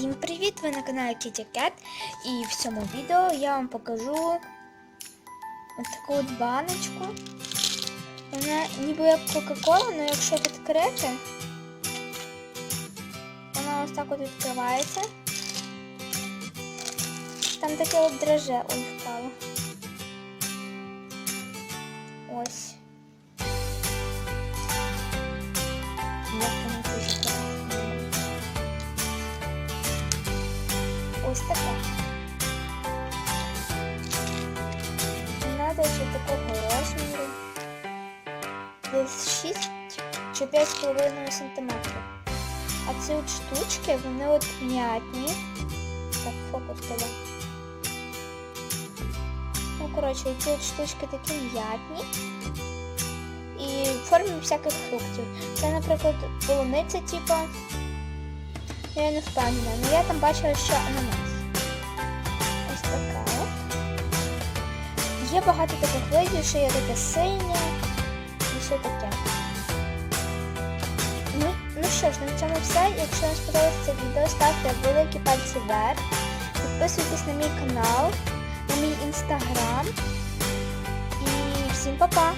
Всім привіт! Ви на каналі Kitty Cat і в цьому відео я вам покажу ось таку от баночку. Вона ніби як Кока-Кола, але якщо відкрити, вона ось так от відкривається. Там таке от драже ой Ось таке. Надо ще такого розміру. Десь 6 чи 5,5 см. А ці от штучки, вони от м'ятні. Так, фокус тебе. Ну, коротше, ці от штучки такі м'ятні. І формі всяких фруктів. Це, наприклад, полуниця, типу. Я не впевнена, але я там бачила ще ананас. Ось така. Є багато таких видів, що є таке синє і все таке. Ну, ну що ж, на цьому все. Якщо вам сподобалося це відео, ставте великі пальці вверх. Підписуйтесь на мій канал, на мій інстаграм. І всім па-па!